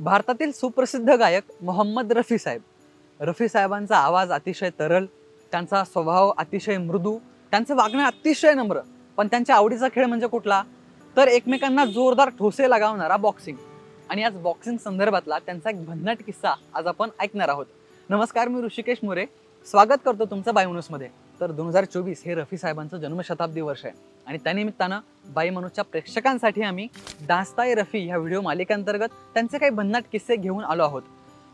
भारतातील सुप्रसिद्ध गायक मोहम्मद रफी साहेब. रफी साहेबांचा आवाज अतिशय तरल त्यांचा स्वभाव अतिशय मृदू त्यांचं वागणं अतिशय नम्र पण त्यांच्या आवडीचा खेळ म्हणजे कुठला? तर एकमेकांना जोरदार ठोसे लगावणारा बॉक्सिंग आणि आज बॉक्सिंग संदर्भातला त्यांचा एक भन्नाट किस्सा आज आपण ऐकणार आहोत. नमस्कार मी ऋषिकेश मोरे. स्वागत करतो तुमचं बायमनुसमध्ये तर दोन हजार चोवीस हे रफी साहेबांचं जन्मशताब्दी वर्ष आहे. आणि त्यानिमित्तानं बाई मनूच्या प्रेक्षकांसाठी आम्ही दास्ताय रफी ह्या व्हिडिओ मालिकेअंतर्गत त्यांचे काही भन्नाट किस्से घेऊन आलो आहोत.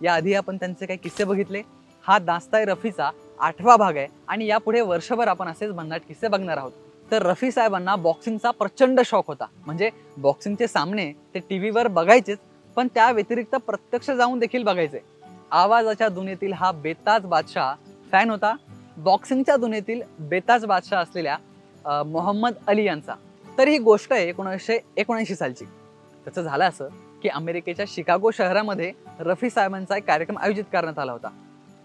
याआधी आपण त्यांचे काही किस्से बघितले. हा दास्ताय रफीचा आठवा भाग आहे आणि यापुढे वर्षभर आपण असेच भन्नाट किस्से बघणार आहोत. तर रफी साहेबांना बॉक्सिंगचा प्रचंड शौक होता. म्हणजे बॉक्सिंगचे सामने ते टी व्हीवर बघायचेच पण त्या व्यतिरिक्त प्रत्यक्ष जाऊन देखील बघायचे. आवाजाच्या दुनियेतील हा बेताज बादशाह फॅन होता. बॉक्सिंगच्या दुनियेतील बेताज बादशाह असलेल्या मोहम्मद अली यांचा. तर ही गोष्ट आहे एकोणीसशे एकोणऐंशी सालची. त्याचं झालं असं की अमेरिकेच्या शिकागो शहरामध्ये रफी साहेबांचा एक कार्यक्रम आयोजित करण्यात आला होता.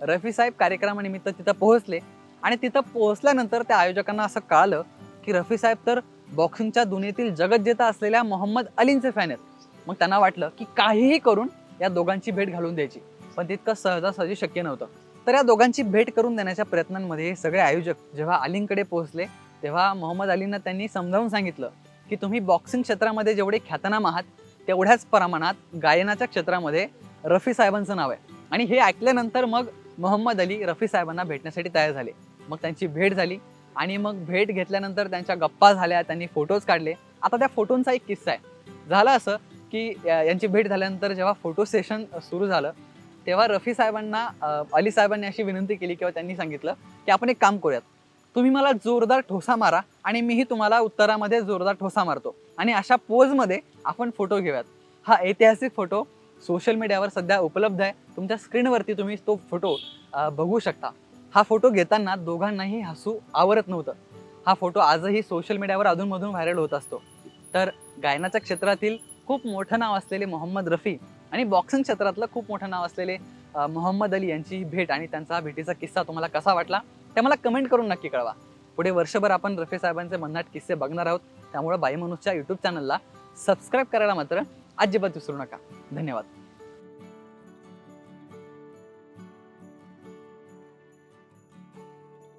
रफी साहेब कार्यक्रमानिमित्त तिथं पोहोचले आणि तिथं पोहोचल्यानंतर त्या आयोजकांना असं कळालं की रफी साहेब तर बॉक्सिंगच्या दुनियेतील जगज्जेता असलेल्या मोहम्मद अलींचे फॅन आहेत. मग त्यांना वाटलं की काहीही करून या दोघांची भेट घालून द्यायची. पण तितकं सहजासहजी शक्य नव्हतं. तर या दोघांची भेट करून देण्याच्या प्रयत्नांमध्ये सगळे आयोजक जेव्हा अलींकडे पोहोचले तेव्हा मोहम्मद अलींना त्यांनी समजावून सांगितलं की तुम्ही बॉक्सिंग क्षेत्रामध्ये जेवढे ख्यातनाम आहात तेवढ्याच प्रमाणात गायनाच्या क्षेत्रामध्ये रफी साहेबांचं नाव आहे. आणि हे ऐकल्यानंतर मग मोहम्मद अली रफी साहेबांना भेटण्यासाठी तयार झाले. मग त्यांची भेट झाली आणि मग भेट घेतल्यानंतर त्यांच्या गप्पा झाल्या त्यांनी फोटोज काढले. आता त्या फोटोंचा एक किस्सा आहे. झालं असं की या- यांची भेट झाल्यानंतर जेव्हा फोटो सेशन सुरू झालं तेव्हा रफी साहेबांना अली साहेबांनी अशी विनंती केली किंवा त्यांनी सांगितलं की आपण एक काम करूयात. तुम्ही मला जोरदार ठोसा मारा आणि मीही तुम्हाला उत्तरामध्ये जोरदार ठोसा मारतो. आणि अशा पोजमध्ये आपण फोटो घेऊयात. हा ऐतिहासिक फोटो सोशल मीडियावर सध्या उपलब्ध आहे. तुमच्या स्क्रीनवरती तुम्ही तो फोटो बघू शकता. हा फोटो घेताना दोघांनाही हसू आवरत नव्हतं. हा फोटो आजही सोशल मीडियावर अधूनमधून व्हायरल होत असतो. तर गायनाच्या क्षेत्रातील खूप मोठं नाव असलेले मोहम्मद रफी आणि बॉक्सिंग क्षेत्रातलं खूप मोठं नाव असलेले मोहम्मद अली यांची ही भेट आणि त्यांचा हा भेटीचा किस्सा तुम्हाला कसा वाटला ते मला कमेंट करून नक्की कळवा. पुढे वर्षभर आपण रफी साहेबांचे मन्नाट किस्से बघणार आहोत. त्यामुळे बाई मनुष्यच्या यूट्यूब चॅनलला सबस्क्राईब करायला मात्र अजिबात विसरू नका. धन्यवाद.